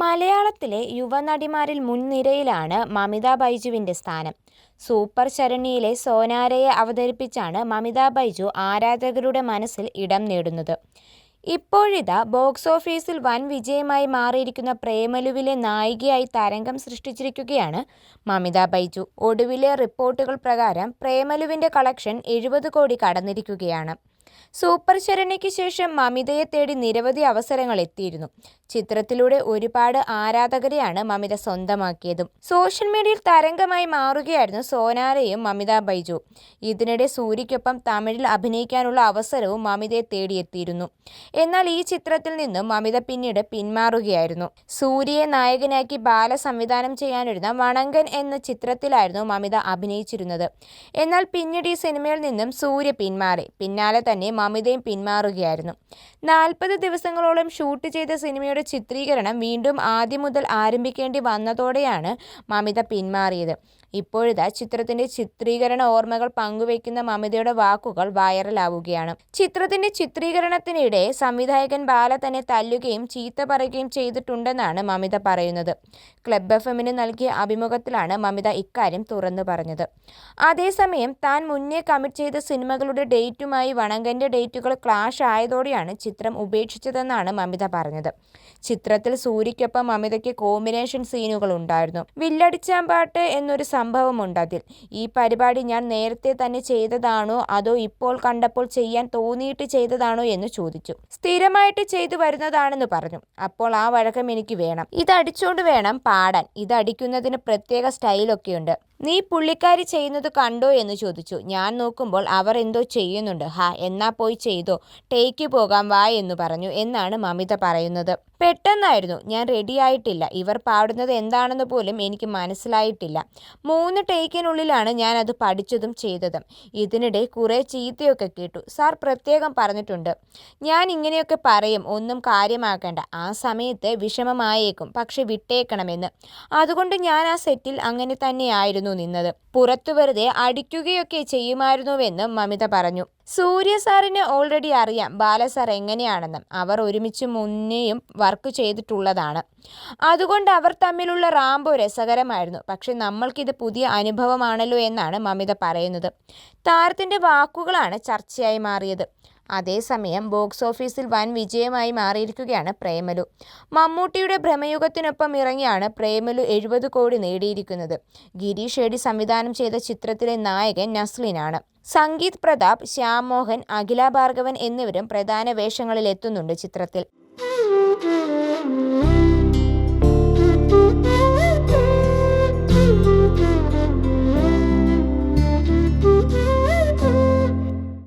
മലയാളത്തിലെ യുവനടിമാരിൽ മുൻനിരയിലാണ് മമിത ബൈജുവിന്റെ സ്ഥാനം. സൂപ്പർ ശരണ്യയിലെ സോനാരയെ അവതരിപ്പിച്ചാണ് മമിത ബൈജു ആരാധകരുടെ മനസ്സിൽ ഇടം നേടുന്നത്. ഇപ്പോഴിതാ ബോക്സ് ഓഫീസിൽ വൻ വിജയമായി മാറിയിരിക്കുന്ന പ്രേമലുവിലെ നായികയായി തരംഗം സൃഷ്ടിച്ചിരിക്കുകയാണ് മമിത ബൈജു. ഒടുവിലെ റിപ്പോർട്ടുകൾ പ്രകാരം പ്രേമലുവിന്റെ കളക്ഷൻ എഴുപത് കോടി കടന്നിരിക്കുകയാണ്. സൂപ്പർ ശരണ്യയ്ക്ക് ശേഷം മമിതയെ തേടി നിരവധി അവസരങ്ങൾ എത്തിയിരുന്നു. ചിത്രത്തിലൂടെ ഒരുപാട് ആരാധകരെയാണ് മമിത സ്വന്തമാക്കിയതും. സോഷ്യൽ മീഡിയയിൽ തരംഗമായി മാറുകയായിരുന്നു സോനാരയും മമിത ബൈജു ഇതിനിടെ സൂര്യയ്ക്കൊപ്പം തമിഴിൽ അഭിനയിക്കാനുള്ള അവസരവും മമിതയെ തേടിയെത്തിയിരുന്നു. എന്നാൽ ഈ ചിത്രത്തിൽ നിന്നും മമിത പിന്നീട് പിന്മാറുകയായിരുന്നു. സൂര്യയെ നായകനാക്കി ബാല സംവിധാനം ചെയ്യാനിരുന്ന വണങ്കൻ എന്ന ചിത്രത്തിലായിരുന്നു മമിത അഭിനയിച്ചിരുന്നത്. എന്നാൽ പിന്നീട് ഈ സിനിമയിൽ നിന്നും സൂര്യ പിന്മാറി. പിന്നാലെ തന്നെ മമിതയും പിന്മാറുകയായിരുന്നു. നാൽപ്പത് ദിവസങ്ങളോളം ഷൂട്ട് ചെയ്ത സിനിമയുടെ ചിത്രീകരണം വീണ്ടും ആദ്യം മുതൽ ആരംഭിക്കേണ്ടി വന്നതോടെയാണ് മമിത പിന്മാറിയത്. ഇപ്പോഴിതാ ചിത്രത്തിന്റെ ചിത്രീകരണ ഓർമ്മകൾ പങ്കുവയ്ക്കുന്ന മമിതയുടെ വാക്കുകൾ വൈറലാവുകയാണ്. ചിത്രത്തിന്റെ ചിത്രീകരണത്തിനിടെ സംവിധായകൻ ബാല തന്നെ തല്ലുകയും ചീത്ത പറയുകയും ചെയ്തിട്ടുണ്ടെന്നാണ് മമിത പറയുന്നത്. ക്ലബ് എഫ് എമ്മിന് നൽകിയ അഭിമുഖത്തിലാണ് മമിത ഇക്കാര്യം തുറന്നു പറഞ്ഞത്. അതേസമയം താൻ മുന്നേ കമ്മിറ്റ് ചെയ്ത സിനിമകളുടെ ഡേറ്റുമായി വണങ്കന്റെ ഡേറ്റുകൾ ക്ലാഷ് ആയതോടെയാണ് ചിത്രം ഉപേക്ഷിച്ചതെന്നാണ് മമിത പറഞ്ഞത്. ചിത്രത്തിൽ സൂര്യയ്ക്കൊപ്പം മമിതയ്ക്ക് കോമ്പിനേഷൻ സീനുകൾ ഉണ്ടായിരുന്നു. വില്ലടിച്ചാമ്പാട്ട് എന്നൊരു സംഭവമുണ്ടതിൽ. ഈ പരിപാടി ഞാൻ നേരത്തെ തന്നെ ചെയ്തതാണോ അതോ ഇപ്പോൾ കണ്ടപ്പോൾ ചെയ്യാൻ തോന്നിയിട്ട് ചെയ്തതാണോ എന്ന് ചോദിച്ചു. സ്ഥിരമായിട്ട് ചെയ്തു വരുന്നതാണെന്ന് പറഞ്ഞു. അപ്പോൾ ആ വഴക്കം എനിക്ക് വേണം. ഇതടിച്ചുകൊണ്ട് വേണം പാടാൻ. ഇതടിക്കുന്നതിന് പ്രത്യേക സ്റ്റൈലൊക്കെയുണ്ട്. നീ പുള്ളിക്കാരി ചെയ്യുന്നത് കണ്ടോ എന്ന് ചോദിച്ചു. ഞാൻ നോക്കുമ്പോൾ അവർ എന്തോ ചെയ്യുന്നുണ്ട്. ഹാ എന്നാ പോയി ചെയ്തോ. ടേക്ക് പോകാം വാ എന്ന് പറഞ്ഞു എന്നാണ് മമിത പറയുന്നത്. പെട്ടെന്നായിരുന്നു. ഞാൻ റെഡിയായിട്ടില്ല. ഇവർ പാടുന്നത് എന്താണെന്ന് പോലും എനിക്ക് മനസ്സിലായിട്ടില്ല. മൂന്ന് ടേക്കിനുള്ളിലാണ് ഞാൻ അത് പഠിച്ചതും ചെയ്തതും. ഇതിനിടെ കുറെ ചീത്തയൊക്കെ കേട്ടു. സാർ പ്രത്യേകം പറഞ്ഞിട്ടുണ്ട്. ഞാൻ ഇങ്ങനെയൊക്കെ പറയും ഒന്നും കാര്യമാക്കേണ്ട ആ സമയത്ത് വിഷമമായേക്കും. പക്ഷെ വിട്ടേക്കണമെന്ന് അതുകൊണ്ട് ഞാൻ ആ സെറ്റിൽ അങ്ങനെ തന്നെയായിരുന്നു നിന്നത്. പുറത്തു വെറുതെ അടിക്കുകയൊക്കെ ചെയ്യുമായിരുന്നുവെന്ന് മമിത പറഞ്ഞു. സൂര്യ സാറിന് ഓൾറെഡി അറിയാം ബാല സാർ എങ്ങനെയാണെന്നും അവർ ഒരുമിച്ച് മുന്നേയും വർക്ക് ചെയ്തിട്ടുള്ളതാണ്. അതുകൊണ്ട് അവർ തമ്മിലുള്ള റാംബോ രസകരമായിരുന്നു. പക്ഷെ നമ്മൾക്കിത് പുതിയ അനുഭവമാണല്ലോ എന്നാണ് മമിത പറയുന്നത്. താരത്തിന്റെ വാക്കുകളാണ് ചർച്ചയായി മാറിയത്. അതേസമയം ബോക്സ് ഓഫീസിൽ വൻ വിജയമായി മാറിയിരിക്കുകയാണ് പ്രേമലു. മമ്മൂട്ടിയുടെ ഭ്രമയുഗത്തിനൊപ്പം ഇറങ്ങിയാണ് പ്രേമലു എഴുപത് കോടി നേടിയിരിക്കുന്നത്. ഗിരീഷ് ഏടി സംവിധാനം ചെയ്ത ചിത്രത്തിലെ നായകൻ നസ്ലിനാണ്. സംഗീത് പ്രതാപ്, ശ്യാം മോഹൻ, അഖില ഭാർഗവൻ എന്നിവരും പ്രധാന വേഷങ്ങളിൽ എത്തുന്നുണ്ട് ചിത്രത്തിൽ.